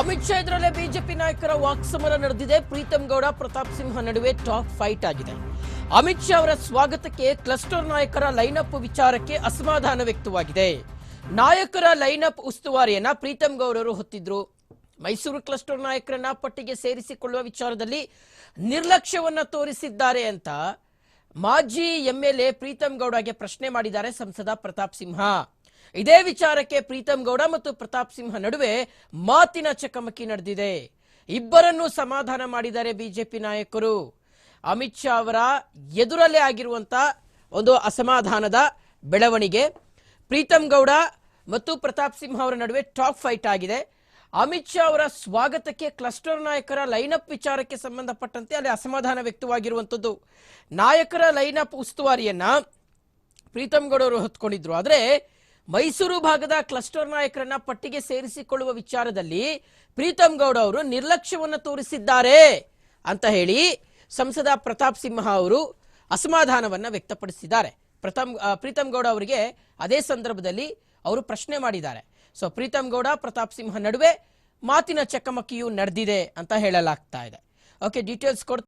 Amit Shah ಎದುರಲ್ಲೇ BJP ನಾಯಕರ ವಾಕ್ಸಮರ ನಡೆದಿದೆ. ಪ್ರೀತಂ ಗೌಡ, ಪ್ರತಾಪ್ ಸಿಂಹ ನಡುವೆ ಟಾಪ್ ಫೈಟ್ ಆಗಿದೆ. ಅಮಿತ್ ಶಾ ಅವರ ಸ್ವಾಗತಕ್ಕೆ ಕ್ಲಸ್ಟರ್ ನಾಯಕರ ಲೈನಪ್ ವಿಚಾರಕ್ಕೆ ಅಸಮಾಧಾನ ವ್ಯಕ್ತವಾಗಿದೆ. ನಾಯಕರ ಲೈನಪ್ ಉಸ್ತುವಾರಿಯನ್ನ ಪ್ರೀತಂ ಗೌಡರು ಹೊತ್ತಿದ್ರು. ಮೈಸೂರು ಕ್ಲಸ್ಟರ್ ನಾಯಕರನ್ನ ಪಟ್ಟಿಗೆ ಸೇರಿಸಿಕೊಳ್ಳುವ ವಿಚಾರದಲ್ಲಿ ನಿರ್ಲಕ್ಷ್ಯವನ್ನ ತೋರಿಸಿದ್ದಾರೆ ಅಂತ ಮಾಜಿ ಎಂಎಲ್ಎ ಪ್ರೀತಂ ಗೌಡಗೆ ಪ್ರಶ್ನೆ ಮಾಡಿದ್ದಾರೆ ಸಂಸದ ಪ್ರತಾಪ್ ಸಿಂಹ. ಇದೇ ವಿಚಾರಕ್ಕೆ ಪ್ರೀತಂ ಗೌಡ ಮತ್ತು ಪ್ರತಾಪ್ ಸಿಂಹ ನಡುವೆ ಮಾತಿನ ಚಕಮಕಿ ನಡೆದಿದೆ. ಇಬ್ಬರನ್ನೂ ಸಮಾಧಾನ ಮಾಡಿದ್ದಾರೆ ಬಿಜೆಪಿ ನಾಯಕರು. ಅಮಿತ್ ಶಾ ಅವರ ಎದುರಲ್ಲೇ ಆಗಿರುವಂತ ಒಂದು ಅಸಮಾಧಾನದ ಬೆಳವಣಿಗೆ. ಪ್ರೀತಂ ಗೌಡ ಮತ್ತು ಪ್ರತಾಪ್ ಸಿಂಹ ಅವರ ನಡುವೆ ಟಾಕ್ ಫೈಟ್ ಆಗಿದೆ. ಅಮಿತ್ ಶಾ ಅವರ ಸ್ವಾಗತಕ್ಕೆ ಕ್ಲಸ್ಟರ್ ನಾಯಕರ ಲೈನಪ್ ವಿಚಾರಕ್ಕೆ ಸಂಬಂಧಪಟ್ಟಂತೆ ಅಲ್ಲಿ ಅಸಮಾಧಾನ ವ್ಯಕ್ತವಾಗಿರುವಂಥದ್ದು. ನಾಯಕರ ಲೈನಪ್ ಉಸ್ತುವಾರಿಯನ್ನ ಪ್ರೀತಂ ಗೌಡ ಅವರು ಹೊತ್ಕೊಂಡಿದ್ರು. ಆದ್ರೆ ಮೈಸೂರು ಭಾಗದ ಕ್ಲಸ್ಟರ್ ನಾಯಕರನ್ನ ಪಟ್ಟಿಗೆ ಸೇರಿಸಿಕೊಳ್ಳುವ ವಿಚಾರದಲ್ಲಿ ಪ್ರೀತಮ್ ಗೌಡ ಅವರು ನಿರ್ಲಕ್ಷ್ಯವನ್ನು ತೋರಿಸಿದ್ದಾರೆ ಅಂತ ಹೇಳಿ ಸಂಸದ ಪ್ರತಾಪ್ ಸಿಂಹ ಅವರು ಅಸಮಾಧಾನವನ್ನ ವ್ಯಕ್ತಪಡಿಸಿದ್ದಾರೆ. ಪ್ರಥಮ್ ಪ್ರೀತಮ್ ಪ್ರೀತಂ ಗೌಡ ಅವರಿಗೆ ಅದೇ ಸಂದರ್ಭದಲ್ಲಿ ಅವರು ಪ್ರಶ್ನೆ ಮಾಡಿದ್ದಾರೆ. ಸೊ ಪ್ರೀತಮ್ ಗೌಡ, ಪ್ರತಾಪ್ ಸಿಂಹ ನಡುವೆ ಮಾತಿನ ಚಕಮಕಿಯು ನಡೆದಿದೆ ಅಂತ ಹೇಳಲಾಗ್ತಾ ಇದೆ. ಓಕೆ ಡೀಟೇಲ್ಸ್ ಕೊಡ್ತಾ